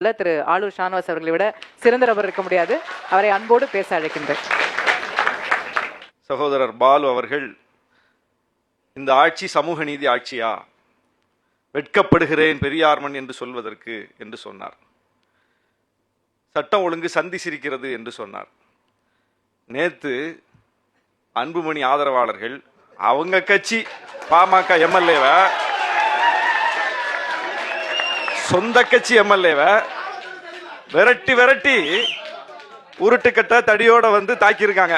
இல்ல திரு ஆளூர் ஷானவாஸ் அவர்களை விட சிறந்த நபர் இருக்க முடியாது. அவரை அன்போடு பேச அழைக்கின்றேன். சகோதரர் பாலு அவர்கள் இந்த ஆட்சி சமூக நீதி ஆட்சியா? வெட்கப்படுகிறேன் பெரியார்மன் என்று சொல்வதற்கு என்று சொன்னார். சட்டம் ஒழுங்கு சந்தி சிரிக்கிறது என்று சொன்னார். நேத்து அன்புமணி ஆதரவாளர்கள் அவங்க கட்சி பாமக எம்எல்ஏவை சொந்த கட்சி எம்எல்ஏவை விரட்டி விரட்டி உருட்டுக்கட்ட தடியோட வந்து தாக்கியிருக்காங்க.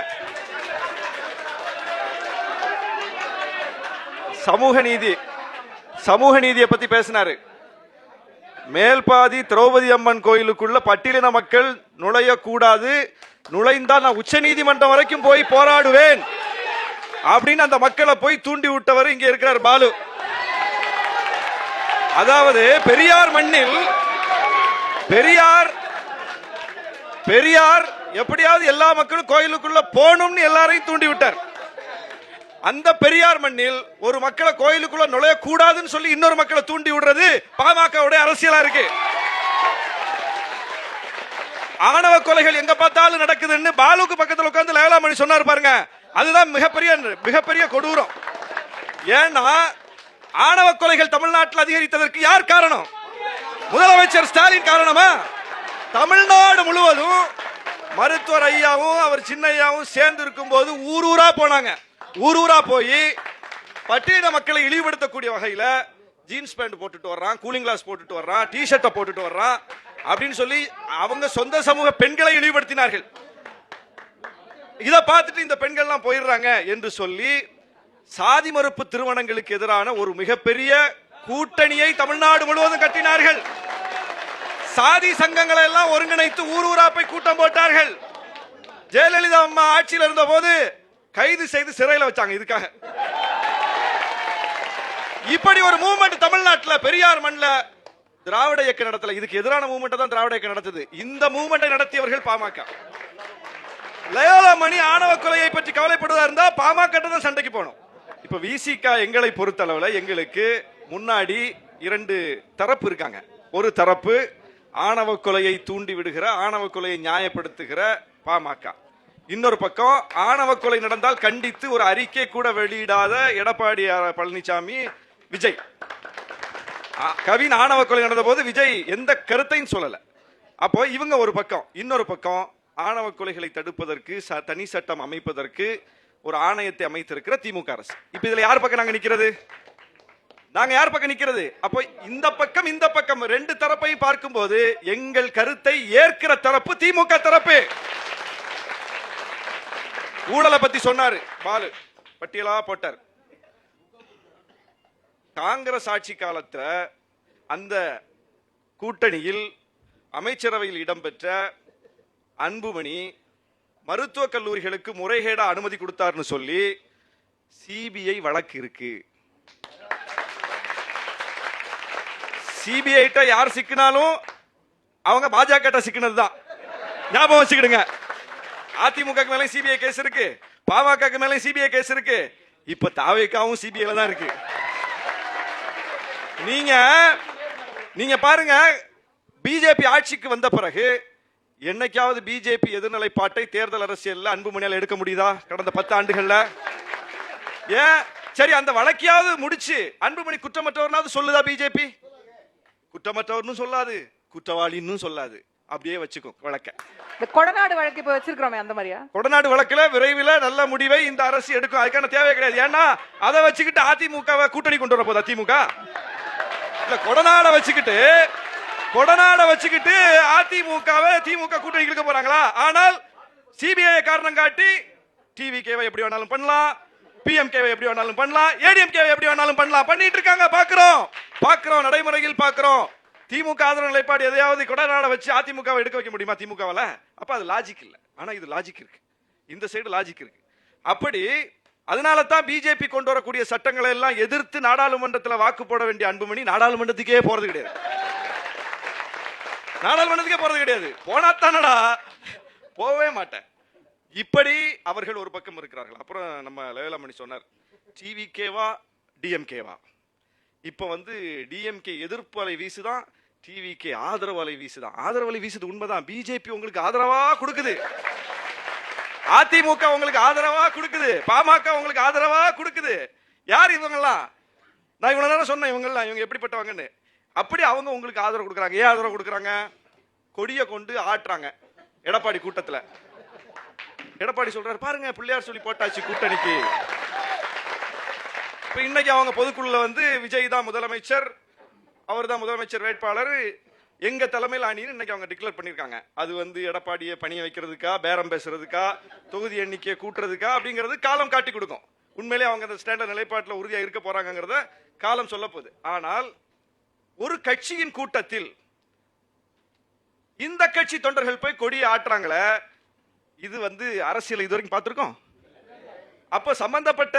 சமூக நீதி சமூக நீதியை பத்தி பேசினாரு. மேல்பாதி திரௌபதி அம்மன் கோயிலுக்குள்ள பட்டியலின மக்கள் நுழையக்கூடாது நுழைந்தால் நான் உச்ச நீதிமன்றம் வரைக்கும் போய் போராடுவேன். அப்படின்னு அந்த மக்களை போய் தூண்டி விட்டவர் இங்க இருக்கிறார் பாலு. அதாவது பெரியார் மண்ணில் பெரியார் பெரியார் எப்படியாவது எல்லா மக்களும் கோயிலுக்குள்ள போகணும்னு எல்லாரையும் தூண்டி விட்டார் அந்த பெரியார் மண்ணில் ஒரு மக்களை கோயிலுக்குள்ள நுழைய கூடாதுன்னு சொல்லி இன்னொரு மக்களை தூண்டி விடுறது பாமகவுடைய அரசியலா இருக்கு. ஆணவ கொலைகள் எங்க பார்த்தாலும் நடக்குதுன்னு பாலுக்கு பக்கத்தில் உட்கார்ந்து லயலாமணி சொன்னார் பாருங்க. அதுதான் மிகப்பெரிய மிகப்பெரிய கொடூரம். ஏன்னா ஆணவ கொலைகள் தமிழ்நாட்டில் அதிகரித்ததற்கு யார் காரணம்? முதலமைச்சர் ஸ்டாலின் காரணமா? தமிழ்நாடு முழுவதும் மருத்துவர் ஐயாவும் அவர் சின்ன ஐயாவும் சேர்ந்து இருக்கும்போது ஊர் ஊரா போனாங்க. ஊர் ஊரா போய் பட்டியல மக்களை இழிவுபடுத்தக்கூடிய வகையில ஜீன்ஸ் பேண்ட் போட்டுட்டு வர்றான் கூலிங் கிளாஸ் போட்டுட்டு வர்றான் டி ஷர்ட்டை போட்டுட்டு வர்றான் அப்படின்னு சொல்லி அவங்க சொந்த சமூக பெண்களை இழிவுபடுத்தினார்கள். இதை பார்த்துட்டு இந்த பெண்கள்லாம் போயிடுறாங்க என்று சொல்லி சாதி மறுப்பு திருமணங்களுக்கு எதிரான ஒரு மிகப்பெரிய கூட்டணியை தமிழ்நாடு முழுவதும் கட்டினார்கள். சாதி சங்கங்களை எல்லாம் ஒருங்கிணைத்து ஊர் ஊரா போய் கூட்டம் போட்டார்கள். ஜெயலலிதா அம்மா ஆட்சியில் இருந்த போது கைது செய்து சிறையில் வச்சாங்க இதுக்காக. இப்படி ஒரு மூவ்மெண்ட் தமிழ்நாட்டில் பெரியார் மண்ணில் திராவிட இயக்க நடத்தல. இதுக்கு எதிரான மூவ்மெண்ட் தான் திராவிட இயக்கம் நடத்துது. இந்த மூவ்மெண்ட்டை நடத்தியவர்கள் பாமக. லயோலா மணி ஆணவ கொலையை பற்றி கவலைப்படுவதா இருந்தா பாமக தான் சண்டைக்கு போனோம். இப்ப விசிகா எங்களை பொறுத்தளவுல எங்களுக்கு முன்னாடி இரண்டு தரப்பு இருக்காங்க. ஒரு தரப்பு ஆணவ கொலையை தூண்டி விடுகிற ஆணவ கொலையை நியாயப்படுத்துகிற பாமக. இன்னொரு பக்கம் ஆணவ கொலை நடந்தால் கண்டித்து ஒரு அறிக்கை கூட வெளியிடாத எடப்பாடி பழனிசாமி விஜய். கவின் ஆணவ கொலை நடந்த போது விஜய் எந்த கருத்தையும் சொல்லல. அப்போ இவங்க ஒரு பக்கம் இன்னொரு பக்கம் ஆணவ கொலைகளை தடுப்பதற்கு ச- தனி சட்டம் அமைப்பதற்கு ஒரு ஆணையத்தை அமைத்திருக்கிற திமுக அரசு. இப்ப இதுல யார் பக்கம் நாங்க நிக்கிறது? நாங்க யார் பக்கம் நிக்கிறது? அப்போ இந்த பக்கம் இந்த பக்கம் ரெண்டு தரப்பை பார்க்கும்போது எங்கள் கருத்தை ஏற்கிற தரப்பு திமுக தரப்பு. ஊழலை பத்தி சொன்னாரு பாலு. பட்டியலா போட்டார். காங்கிரஸ் ஆட்சி காலத்துல அந்த கூட்டணியில் அமைச்சரவையில் இடம்பெற்ற அன்புமணி மருத்துவக் கல்லூரிகளுக்கு முறைகேடாக அனுமதி கொடுத்தாருன்னு சொல்லி சிபிஐ வழக்கு இருக்கு. சிபிஐ யார் சிக்கினாலும் அவங்க பாஜக சிக்கினது தான். ஞாபகம் வச்சுக்கிடுங்க. அதிமுக மேலே சிபிஐ கேஸ் இருக்கு. பாமக மேலே சிபிஐ கேஸ் இருக்கு. இப்ப தாவேக்காவும் சிபிஐல தான் இருக்கு. நீங்க நீங்க பாருங்க பிஜேபி ஆட்சிக்கு வந்த பிறகு என்னைக்காவது பிஜேபி எதிர்நிலைப்பாட்டை தேர்தல் அரசியல்ல அன்புமணியால் எடுக்க முடியுதா? கடந்த பத்து ஆண்டுகள்ல. ஏன்? சரி அந்த வழக்கையாவது முடிச்சு. அன்புமணி குற்றமற்றவர்னாவது சொல்லுதா பிஜேபி குற்றமற்றவர்னு சொல்லாது குற்றவாளின்னு சொல்லாது. அப்படியே வச்சுக்கும் வழக்க. இந்த கொடநாடு வழக்கு இப்ப வச்சிருக்கிறோமே அந்த மாதிரியா? கொடநாடு வழக்குல விரைவில் நல்ல முடிவை இந்த அரசு எடுக்கும். அதுக்கான தேவை கிடையாது. ஏன்னா அதை வச்சுக்கிட்டு அதிமுகவை கூட்டணி கொண்டு வர போதா திமுக? இல்ல கொடநாடை வச்சுக்கிட்டு கொடநாடை வச்சுக்கிட்டு அதிமுகவை திமுக கூட்டணி இழுக்க போறாங்களா? ஆனால் சிபிஐ காரணம் காட்டி டிவிகேவை எப்படி வேணாலும் பண்ணலாம் பிஎம்கேவை எப்படி வேணாலும் பண்ணலாம் ஏடிஎம்கேவை எப்படி வேணாலும் பண்ணலாம். பண்ணிட்டு இருக்காங்க பாக்குறோம். பாக்குறோம் நடைமுறையில் பாக்குறோம். திமுக ஆதரவு நிலைப்பாடு எதையாவது கொடநாடை வச்சு அதிமுகவை எடுக்க வைக்க முடியுமா திமுகவில்? அப்ப அது லாஜிக் இல்லை. ஆனா இது லாஜிக் இருக்கு. இந்த சைடு லாஜிக் இருக்கு. அப்படி அதனால தான் பிஜேபி கொண்டு வரக்கூடிய சட்டங்களை எல்லாம் எதிர்த்து நாடாளுமன்றத்தில் வாக்கு போட வேண்டிய அன்புமணி நாடாளுமன்றத்துக்கே போறது கிடையாது. நாடாளுமன்றத்துக்கே போறது கிடையாது. போனா தானடா. போகவே மாட்டேன். இப்படி அவர்கள் ஒரு பக்கம் இருக்கிறார்கள். அப்புறம் நம்ம லயோலாமணி சொன்னார் டிவிகேவா டிஎம்கேவா? இப்போ வந்து டிஎம்கே எதிர்ப்பு அலை வீசுதான் டிவிகே ஆதரவு அலை வீசுதான். ஆதரவு அலை வீசுது உண்மைதான். பிஜேபி உங்களுக்கு ஆதரவா கொடுக்குது. அதிமுக உங்களுக்கு ஆதரவா கொடுக்குது. பாமக உங்களுக்கு ஆதரவா கொடுக்குது. யார் இவங்கெல்லாம்? நான் இவ்வளவு நேரம் சொன்னேன் இவங்கெல்லாம் இவங்க எப்படிப்பட்டவங்கன்னு. அப்படி அவங்க உங்களுக்கு ஆதரவு கொடுக்குறாங்க. ஏன் ஆதரவு கொடுக்குறாங்க? கொடியை கொண்டு ஆட்டுறாங்க. எடப்பாடி கூட்டத்தில். எடப்பாடி சொல்றாரு பாருங்க பிள்ளையார் சொல்லி போட்டாச்சு கூட்டணிக்கு. இப்போ இன்னைக்கு அவங்க பொதுக்குழுல வந்து விஜய் தான் முதலமைச்சர். அவர் தான் முதலமைச்சர் வேட்பாளர். எங்க தலைமையில் அணின்னு இன்னைக்கு அவங்க டிக்ளேர் பண்ணியிருக்காங்க அது வந்து எடப்பாடியை பணிய வைக்கிறதுக்கா பேரம் பேசுறதுக்கா தொகுதி எண்ணிக்கையை கூட்டுறதுக்கா அப்படிங்கிறது காலம் காட்டி கொடுக்கும். உண்மையிலேயே அவங்க அந்த ஸ்டாண்டர்ட் நிலைப்பாட்டில் உறுதியாக இருக்க போறாங்கிறத காலம் சொல்ல போகுது. ஆனால் ஒரு கட்சியின் கூட்டத்தில் இந்த கட்சி தொண்டர்கள் போய் கொடியை ஆட்டுறாங்களே இது வந்து அரசியல் இது வரைக்கும் அப்போ அப்ப சம்பந்தப்பட்ட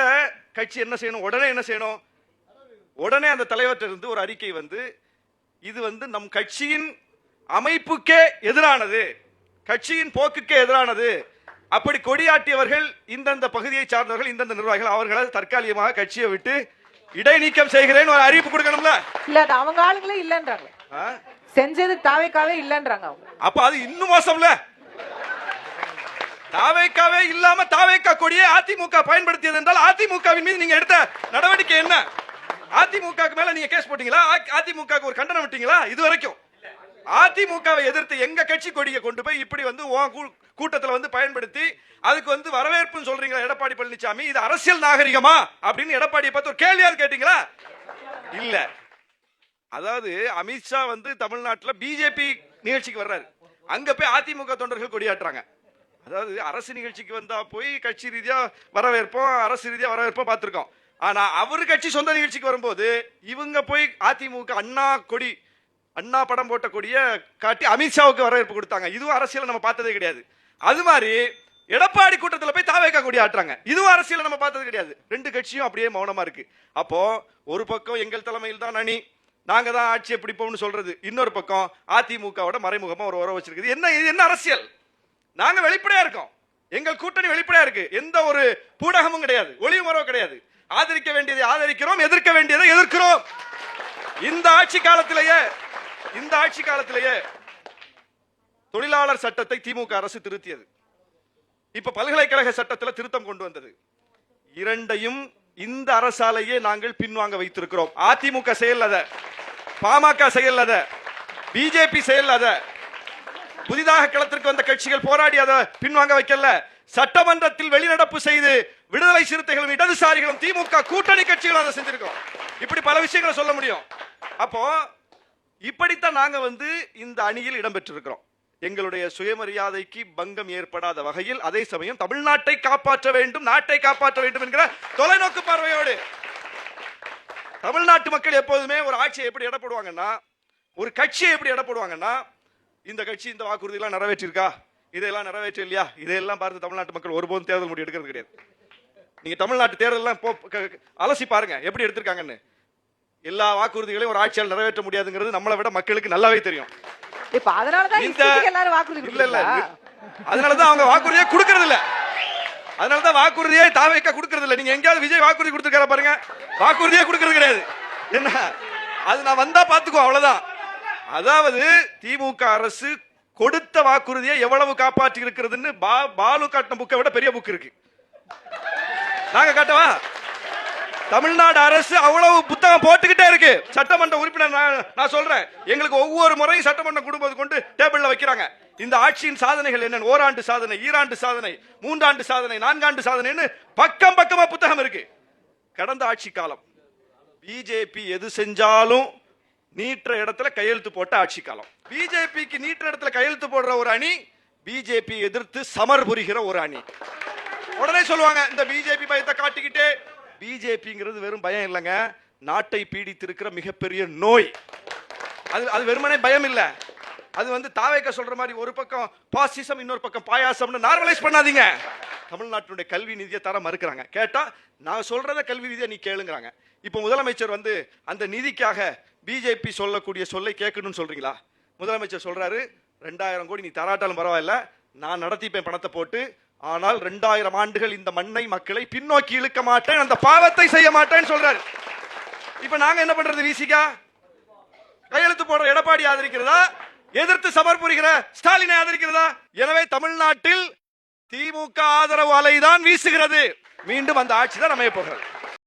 கட்சி என்ன செய்யணும்? உடனே என்ன செய்யணும்? உடனே அந்த தலைவர்கிட்ட இருந்து ஒரு அறிக்கை வந்து இது வந்து நம் கட்சியின் அமைப்புக்கே எதிரானது கட்சியின் போக்குக்கே எதிரானது. அப்படி கொடியாட்டியவர்கள் இந்தந்த பகுதியை சார்ந்தவர்கள் இந்தந்த நிர்வாகிகள் அவர்களால் தற்காலிகமாக கட்சியை விட்டு இடைநீக்கம் செய்கிறேன்னு ஒரு அறிவிப்பு கொடுக்கணும்ல? இல்ல அவங்க ஆளுங்களே இல்லன்றாங்க? செஞ்சது தாவேக்காவே இல்லன்றாங்க அவங்க. அப்ப அது இன்னும் மோசம்ல? தாவேக்காவே இல்லாம தாவேக்கா கொடியை அதிமுக பயன்படுத்தியது என்றால் அதிமுகவின் மீது நீங்க எடுத்த நடவடிக்கை என்ன? அதிமுக மேல நீங்க கேஸ் போட்டீங்களா? அதிமுக ஒரு கண்டனம் விட்டீங்களா? இது வரைக்கும். அதிமுகவை எதிர்த்து எங்க கட்சி கொடியை கொண்டு போய் இப்படி வந்து உன் கூ- வந்து பயன்படுத்தி அதுக்கு வந்து வரவேற்புன்னு சொல்றீங்களா எடப்பாடி பழனிசாமி இது அரசியல் நாகரிகமா? அப்படின்னு எடப்பாடியை பார்த்து ஒரு கேள்வியாவது கேட்டீங்களா? இல்ல. அதாவது அமித்ஷா வந்து தமிழ்நாட்டில் பிஜேபி நிகழ்ச்சிக்கு வர்றாரு. அங்க போய் அதிமுக தொண்டர்கள் கொடியாட்டுறாங்க. அதாவது அரசு நிகழ்ச்சிக்கு வந்தா போய் கட்சி ரீதியா வரவேற்போம் அரசு ரீதியா வரவேற்போம் பார்த்துருக்கோம். ஆனா அவரு கட்சி சொந்த நிகழ்ச்சிக்கு வரும்போது இவங்க போய் அதிமுக அண்ணா கொடி அண்ணா படம் போட்ட காட்டி அமித்ஷாவுக்கு வரவேற்பு கொடுத்தாங்க. இதுவும் அரசியல் நம்ம பார்த்ததே கிடையாது. அது மாதிரி எடப்பாடி கூட்டத்தில் போய் தாவேக்கா கொடி ஆட்டுறாங்க. இதுவும் அரசியல் நம்ம பார்த்தது கிடையாது. ரெண்டு கட்சியும் அப்படியே மௌனமா இருக்கு. அப்போ ஒரு பக்கம் எங்கள் தலைமையில் தான் அணி நாங்க தான் ஆட்சியை பிடிப்போம்னு சொல்றது. இன்னொரு பக்கம் அதிமுகவோட மறைமுகமா ஒரு உறவு வச்சிருக்குது. என்ன இது என்ன அரசியல்? நாங்க வெளிப்படையா இருக்கோம். எங்கள் கூட்டணி வெளிப்படையா இருக்கு. எந்த ஒரு பூடகமும் கிடையாது. ஒளிவு மரவு கிடையாது. ஆதரிக்க வேண்டியதை ஆதரிக்கிறோம் எதிர்க்க வேண்டியதை எதிர்க்கிறோம். இந்த ஆட்சி காலத்திலேயே இந்த ஆட்சி காலத்திலேயே தொழிலாளர் சட்டத்தை திமுக அரசு திருத்தியது. இப்ப பல்கலைக்கழக சட்டத்தில் திருத்தம் கொண்டு வந்தது. இரண்டையும் இந்த அரசாலேயே நாங்கள் பின்வாங்க வைத்திருக்கிறோம். அதிமுக செயல் அத பாமக செயல் அத பிஜேபி செயல் அத. புதிதாக களத்திற்கு வந்த கட்சிகள் போராடி அதை பின்வாங்க வைக்கல. சட்டமன்றத்தில் வெளிநடப்பு செய்து விடுதலை சிறுத்தைகளும் இடதுசாரிகளும் திமுக கூட்டணி கட்சிகளும் அதை செஞ்சிருக்கோம் இப்படி பல விஷயங்களை சொல்ல முடியும். அப்போ இப்படித்தான் நாங்கள் வந்து இந்த அணியில் இடம்பெற்றிருக்கிறோம். எங்களுடைய சுயமரியாதைக்கு பங்கம் ஏற்படாத வகையில் அதே சமயம் தமிழ்நாட்டை காப்பாற்ற வேண்டும் நாட்டை காப்பாற்ற வேண்டும் என்கிற தொலைநோக்கு பார்வையோடு. தமிழ்நாட்டு மக்கள் எப்போதுமே ஒரு ஆட்சியை எப்படி இடப்படுவாங்கன்னா ஒரு கட்சியை எப்படி இடப்படுவாங்கன்னா இந்த கட்சி இந்த வாக்குறுதியெல்லாம் நிறைவேற்றிருக்கா? இதெல்லாம் நிறைவேற்ற இல்லையா? இதையெல்லாம் பார்த்து தமிழ்நாட்டு மக்கள் ஒருபோதும் தேர்தல் முடிவு எடுக்கிறது கிடையாது. நீங்க தமிழ்நாட்டு தேர்தல்லாம் போ அலசி பாருங்க எப்படி எடுத்திருக்காங்கன்னு. எல்லா வாக்குறுதிகளையும் ஒரு ஆட்சியால் நிறைவேற்ற முடியாதுங்கிறது நம்மளை விட மக்களுக்கு நல்லாவே தெரியும். இப்ப அதனாலதான் இந்த எல்லாரும் வாக்குறுதி இல்ல இல்ல? அதனாலதான் அவங்க வாக்குறுதியே கொடுக்கறது இல்ல அதனாலதான் வாக்குறுதியே தாவேக்கா கொடுக்கறது இல்ல நீங்க எங்கேயாவது விஜய் வாக்குறுதி கொடுத்துருக்கார பாருங்க. வாக்குறுதியே கொடுக்கறது கிடையாது. என்ன? அது நான் வந்தா பாத்துக்கோ அவ்வளவுதான். அதாவது திமுக அரசு கொடுத்த வாக்குறுதியை எவ்வளவு காப்பாற்றி இருக்கிறதுன்னு பாலு காட்டின புக்கை விட பெரிய புக் இருக்கு. நாங்க காட்டவா? தமிழ்நாடு அரசு அவ்வளவு புத்தகம் போட்டுக்கிட்டே இருக்கு. சட்டமன்ற உறுப்பினர் நான் நான் சொல்றேன். எங்களுக்கு ஒவ்வொரு முறையும் சட்டமன்றம் கொடுப்பது கொண்டு டேபிள்ல வைக்கிறாங்க. இந்த ஆட்சியின் சாதனைகள் என்ன ஓராண்டு சாதனை ஈராண்டு சாதனை மூன்றாண்டு சாதனை நான்காண்டு சாதனைன்னு பக்கம் பக்கமா புத்தகம் இருக்கு. கடந்த ஆட்சி காலம் பிஜேபி எது செஞ்சாலும் நீற்ற இடத்துல கையெழுத்து போட்ட ஆட்சி காலம். பிஜேபிக்கு நீற்ற இடத்துல கையெழுத்து போடுற ஒரு அணி பிஜேபி எதிர்த்து சமர் புரிகிற ஒரு அணி. உடனே சொல்லுவாங்க இந்த பிஜேபி பயத்தை காட்டிக்கிட்டே பிஜேபிங்கிறது வெறும் பயம் இல்லைங்க. நாட்டை பீடித்திருக்கிற மிகப்பெரிய நோய். அது அது வெறுமனே பயம் இல்லை. அது வந்து தாவேக்க சொல்ற மாதிரி ஒரு பக்கம் பாசிசம் இன்னொரு பக்கம் பாயாசம்னு நார்மலைஸ் பண்ணாதீங்க. தமிழ்நாட்டினுடைய கல்வி நிதியை தர மறுக்கிறாங்க. கேட்டா நான் சொல்றத கல்வி நிதியை நீ கேளுங்கிறாங்க. இப்போ முதலமைச்சர் வந்து அந்த நிதிக்காக பிஜேபி சொல்லக்கூடிய சொல்லை கேட்கணும்னு சொல்றீங்களா? முதலமைச்சர் சொல்றாரு ரெண்டாயிரம் கோடி நீ தராட்டாலும் பரவாயில்ல. நான் நடத்திப்பேன் பணத்தை போட்டு. ஆனால் ரெண்டாயிரம் ஆண்டுகள் இந்த மண்ணை மக்களை பின்னோக்கி இழுக்க மாட்டேன் அந்த பாவத்தை செய்ய மாட்டேன்னு சொல்றாரு. இப்ப நாங்க என்ன பண்றது விசிகா கையெழுத்து போடுற எடப்பாடி ஆதரிக்கிறதா? எதிர்த்து சபர் புரிகிற ஸ்டாலினை ஆதரிக்கிறதா? எனவே தமிழ்நாட்டில் திமுக ஆதரவு அலைதான் வீசுகிறது. மீண்டும் அந்த ஆட்சி தான் அமைய போகிறது.